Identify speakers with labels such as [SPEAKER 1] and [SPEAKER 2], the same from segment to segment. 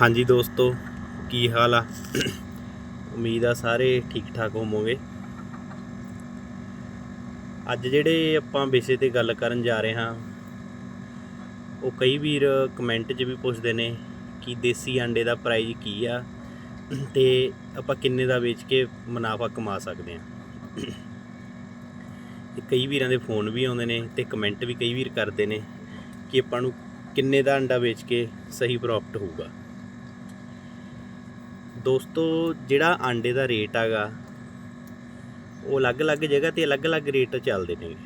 [SPEAKER 1] ਹਾਂਜੀ ਦੋਸਤੋ, ਕੀ ਹਾਲ ਆ? ਉਮੀਦ ਆ ਸਾਰੇ ਠੀਕ ਠਾਕ ਹੋਵੋਗੇ। ਅੱਜ ਜਿਹੜੇ ਆਪਾਂ ਵਿਸ਼ੇ ਤੇ ਗੱਲ ਕਰਨ ਜਾ ਰਹੇ ਹਾਂ, ਉਹ ਕਈ ਵੀਰ ਕਮੈਂਟ 'ਚ ਵੀ ਪੁੱਛਦੇ ਨੇ ਕਿ ਦੇਸੀ ਆਂਡੇ ਦਾ ਪ੍ਰਾਈਸ ਕੀ ਆ ਤੇ ਆਪਾਂ ਕਿੰਨੇ ਦਾ ਵੇਚ ਕੇ ਮੁਨਾਫਾ ਕਮਾ ਸਕਦੇ ਹਾਂ। ਤੇ ਕਈ ਵੀਰਾਂ ਦੇ ਫੋਨ ਵੀ ਆਉਂਦੇ ਨੇ ਤੇ ਕਮੈਂਟ ਵੀ ਕਈ ਵੀਰ ਕਰਦੇ ਨੇ ਕਿ ਆਪਾਂ ਨੂੰ ਕਿੰਨੇ ਦਾ ਅੰਡਾ ਵੇਚ ਕੇ ਸਹੀ ਪ੍ਰੋਫਿਟ ਹੋਊਗਾ। ਦੋਸਤੋ, ਜਿਹੜਾ ਆਂਡੇ ਦਾ ਰੇਟ ਹੈਗਾ, ਉਹ ਅਲੱਗ-ਅਲੱਗ ਜਗ੍ਹਾ ਤੇ ਅਲੱਗ-ਅਲੱਗ ਰੇਟ ਚੱਲਦੇ ਨੇ।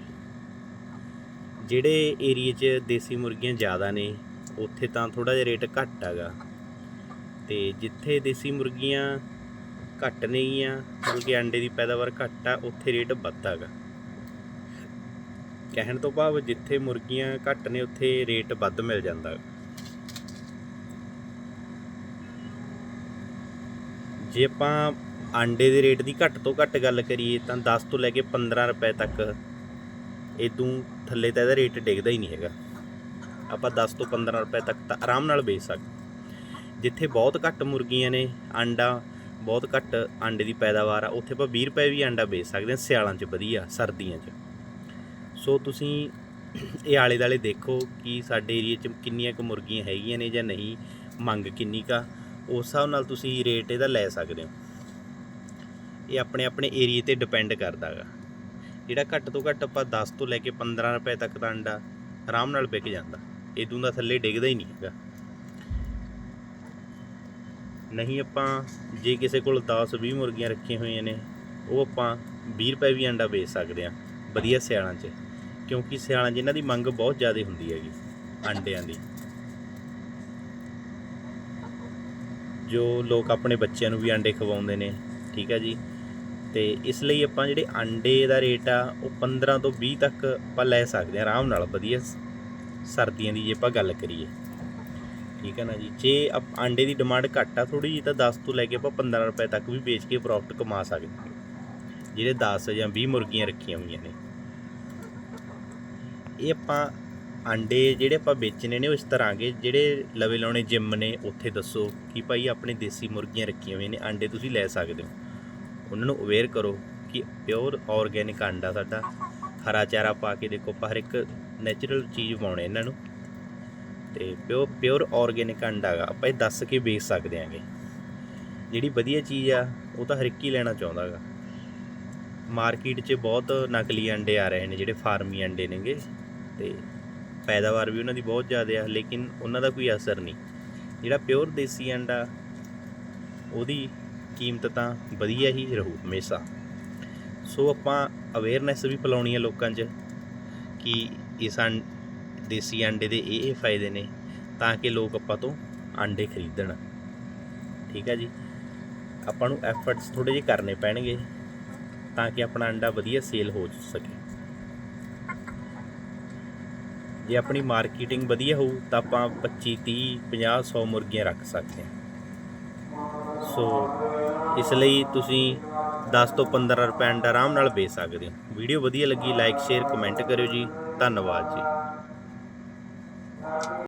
[SPEAKER 1] ਜਿਹੜੇ ਏਰੀਏ 'ਚ ਦੇਸੀ ਮੁਰਗੀਆਂ ਜ਼ਿਆਦਾ ਨੇ, ਉੱਥੇ ਤਾਂ ਥੋੜਾ ਜਿਹਾ ਰੇਟ ਘੱਟ ਹੈਗਾ। ਤੇ ਜਿੱਥੇ ਦੇਸੀ ਮੁਰਗੀਆਂ ਘੱਟ ਨੇਗੀਆਂ ਮਤਲਬ ਕਿ ਅੰਡੇ ਦੀ ਪੈਦਾਵਾਰ ਘੱਟ ਆ, ਉੱਥੇ ਰੇਟ ਵੱਧ ਹੈਗਾ। ਕਹਿਣ ਤੋਂ ਭਾਵ ਜਿੱਥੇ ਮੁਰਗੀਆਂ ਘੱਟ ਨੇ, ਉੱਥੇ ਰੇਟ ਵੱਧ ਮਿਲ ਜਾਂਦਾ। ਹੈ। ਜੇ ਆਪਾਂ ਆਂਡੇ ਦੇ ਰੇਟ ਦੀ ਘੱਟ ਤੋਂ ਘੱਟ ਗੱਲ ਕਰੀਏ ਤਾਂ 10 ਤੋਂ ਲੈ ਕੇ 15 ਰੁਪਏ ਤੱਕ ਇਦੋਂ ਥੱਲੇ ਤਾਂ ਇਹਦਾ ਰੇਟ ਡਿੱਗਦਾ ਹੀ ਨਹੀਂ ਹੈਗਾ। ਆਪਾਂ 10 ਤੋਂ 15 ਰੁਪਏ ਤੱਕ ਤਾਂ ਆਰਾਮ ਨਾਲ ਵੇਚ ਸਕਦੇ। ਜਿੱਥੇ ਬਹੁਤ ਘੱਟ ਮੁਰਗੀਆਂ ਨੇ, ਆਂਡਾ, ਬਹੁਤ ਘੱਟ ਆਂਡੇ ਦੀ ਪੈਦਾਵਾਰ ਆ, ਉੱਥੇ ਆਪਾਂ 20 ਰੁਪਏ ਵੀ ਆਂਡਾ ਵੇਚ ਸਕਦੇ ਹਾਂ ਸਿਆਲਾਂ 'ਚ ਵਧੀਆ, ਸਰਦੀਆਂ 'ਚ। ਸੋ ਤੁਸੀਂ ਇਹ ਆਲੇ ਦਾਲੇ ਦੇਖੋ ਕਿ ਸਾਡੇ ਏਰੀਆ 'ਚ ਕਿੰਨੀਆਂ ਕੁ ਮੁਰਗੀਆਂ ਹੈਗੀਆਂ ਨੇ ਜਾਂ ਨਹੀਂ, ਮੰਗ ਕਿੰਨੀ ਕਾ ਉਸ ਹਿਸਾਬ ਨਾਲ ਤੁਸੀਂ ਰੇਟ ਇਹਦਾ ਲੈ ਸਕਦੇ ਹੋ। ਇਹ ਆਪਣੇ ਆਪਣੇ ਏਰੀਏ ਤੇ ਡਿਪੈਂਡ ਕਰਦਾ ਹੈਗਾ ਜਿਹੜਾ ਘੱਟ ਤੋਂ ਘੱਟ ਆਪਾਂ 10 ਤੋਂ ਲੈ ਕੇ 15 ਰੁਪਏ ਤੱਕ ਦਾ ਅੰਡਾ ਆਰਾਮ ਨਾਲ ਵਿਕ ਜਾਂਦਾ। ਇਦੋਂ ਦਾ ਥੱਲੇ ਡਿੱਗਦਾ ਹੀ ਨਹੀਂ ਹੈਗਾ। ਨਹੀਂ ਆਪਾਂ ਜੇ ਕਿਸੇ ਕੋਲ 10 20 ਮੁਰਗੀਆਂ ਰੱਖੀਆਂ ਹੋਈਆਂ ਨੇ, ਉਹ ਆਪਾਂ 20 ਰੁਪਏ ਵੀ ਅੰਡਾ ਵੇਚ ਸਕਦੇ ਆ ਵਧੀਆ ਸਿਆਲਾਂ 'ਚ। ਕਿਉਂਕਿ ਸਿਆਲਾਂ 'ਚ ਇਹਨਾਂ ਦੀ ਮੰਗ ਬਹੁਤ ਜ਼ਿਆਦਾ ਹੁੰਦੀ ਹੈਗੀ, ਅੰਡਿਆਂ ਦੀ। ਜੋ ਲੋਕ ਆਪਣੇ ਬੱਚਿਆਂ ਨੂੰ ਵੀ ਆਂਡੇ ਖਵਾਉਂਦੇ ਨੇ, ਠੀਕ ਹੈ ਜੀ। ਤੇ ਇਸ ਲਈ ਆਪਾਂ ਜਿਹੜੇ ਆਂਡੇ ਦਾ ਰੇਟ ਆ, ਉਹ 15 ਤੋਂ 20 ਤੱਕ ਆਪਾਂ ਲੈ ਸਕਦੇ ਆ ਆਰਾਮ ਨਾਲ, ਵਧੀਆ ਸਰਦੀਆਂ ਦੀ ਜੇ ਆਪਾਂ ਗੱਲ ਕਰੀਏ। ਠੀਕ ਹੈ ਨਾ ਜੀ। ਜੇ ਆਪ- ਆਂਡੇ ਦੀ ਡਿਮਾਂਡ ਘੱਟ ਆ ਥੋੜੀ ਜੀ ਤਾਂ 10 ਤੋਂ ਲੈ ਕੇ ਆਪਾਂ 15 ਰੁਪਏ ਤੱਕ ਵੀ ਵੇਚ ਕੇ ਪ੍ਰੋਫਿਟ ਕਮਾ ਸਕਦੇ ਹਾਂ। ਜਿਹੜੇ 10 ਜਾਂ 20 ਮੁਰਗੀਆਂ ਰੱਖੀਆਂ ਹੋਈਆਂ ਨੇ। ਇਹ ਆਪਾਂ ਆਂਡੇ ਜਿਹੜੇ ਆਪਾਂ ਵੇਚਣੇ ਨੇ ਉਹ ਇਸ ਤਰ੍ਹਾਂ ਕੇ ਜਿਹੜੇ ਲਵੇ ਲਾਉਣੇ ਜਿੰਮ ਨੇ, ਉੱਥੇ ਦੱਸੋ ਕਿ ਭਾਈ ਆਪਣੇ ਦੇਸੀ ਮੁਰਗੀਆਂ ਰੱਖੀਆਂ ਹੋਈਆਂ ਨੇ, ਆਂਡੇ ਤੁਸੀਂ ਲੈ ਸਕਦੇ ਹੋ। ਉਹਨਾਂ ਨੂੰ ਅਵੇਅਰ ਕਰੋ ਕਿ ਪਿਓਰ ਆਰਗੈਨਿਕ ਆਂਡਾ ਸਾਡਾ, ਹਰਾ ਚਾਰਾ ਪਾ ਕੇ ਦੇਖੋ, ਆਪਾਂ ਹਰ ਇੱਕ ਨੈਚੁਰਲ ਚੀਜ਼ ਪਾਉਣੇ ਇਹਨਾਂ ਨੂੰ। ਤੇ ਪਿਓਰ ਪਿਓਰ ਆਰਗੈਨਿਕ ਆਂਡਾ ਹੈਗਾ, ਆਪਾਂ ਇਹ ਦੱਸ ਕੇ ਵੇਚ ਸਕਦੇ ਆਂਗੇ ਜਿਹੜੀ ਵਧੀਆ ਚੀਜ਼ ਆ, ਉਹ ਤਾਂ ਹਰ ਇੱਕ ਹੀ ਲੈਣਾ ਚਾਹੁੰਦਾ ਹੈਗਾ। ਮਾਰਕੀਟ 'ਚ ਬਹੁਤ ਨਕਲੀ ਅੰਡੇ ਆ ਰਹੇ ਨੇ, ਜਿਹੜੇ ਫਾਰਮੀ ਅੰਡੇ ਨੇਗੇ। ਤੇ ਪੈਦਾਵਾਰ ਵੀ ਉਹਨਾਂ ਦੀ ਬਹੁਤ ਜ਼ਿਆਦਾ ਆ, ਲੇਕਿਨ ਉਹਨਾਂ ਦਾ ਕੋਈ ਅਸਰ ਨਹੀਂ। ਜਿਹੜਾ ਪਿਓਰ ਦੇਸੀ ਅੰਡਾ, ਉਹਦੀ ਕੀਮਤ ਤਾਂ ਵਧੀਆ ਹੀ ਰਹੂ ਹਮੇਸ਼ਾ। ਸੋ ਆਪਾਂ ਅਵੇਅਰਨੈਸ ਵੀ ਫੈਲਾਉਣੀ ਹੈ ਲੋਕਾਂ 'ਚ ਕਿ ਇਸ ਆਂ ਦੇਸੀ ਅੰਡੇ ਦੇ ਇਹ ਇਹ ਫਾਇਦੇ ਨੇ, ਤਾਂ ਕਿ ਲੋਕ ਆਪਾਂ ਤੋਂ ਅੰਡੇ ਖਰੀਦਣ। ਠੀਕ ਹੈ ਜੀ? ਆਪਾਂ ਨੂੰ ਐਫਰਟਸ ਥੋੜੇ ਜਿਹੇ ਕਰਨੇ ਪੈਣਗੇ, ਤਾਂ ਕਿ ਆਪਣਾ ਅੰਡਾ ਵਧੀਆ ਸੇਲ ਹੋ ਸਕੇ। ਜੇ ਆਪਣੀ ਮਾਰਕੀਟਿੰਗ ਵਧੀਆ ਹੋਊ, ਤਾਂ ਆਪਾਂ 25 30 50 100 ਮੁਰਗੀਆਂ ਰੱਖ ਸਕਦੇ ਹਾਂ। ਸੋ, ਇਸ ਲਈ ਤੁਸੀਂ 10 ਤੋਂ 15 ਰੁਪਏ ਅੰਡਾ ਆਰਾਮ ਨਾਲ ਵੇਚ ਸਕਦੇ ਹੋ। ਵੀਡੀਓ ਵਧੀਆ ਲੱਗੀ, ਲਾਈਕ, ਸ਼ੇਅਰ, ਕਮੈਂਟ ਕਰਿਓ ਜੀ। ਧੰਨਵਾਦ ਜੀ।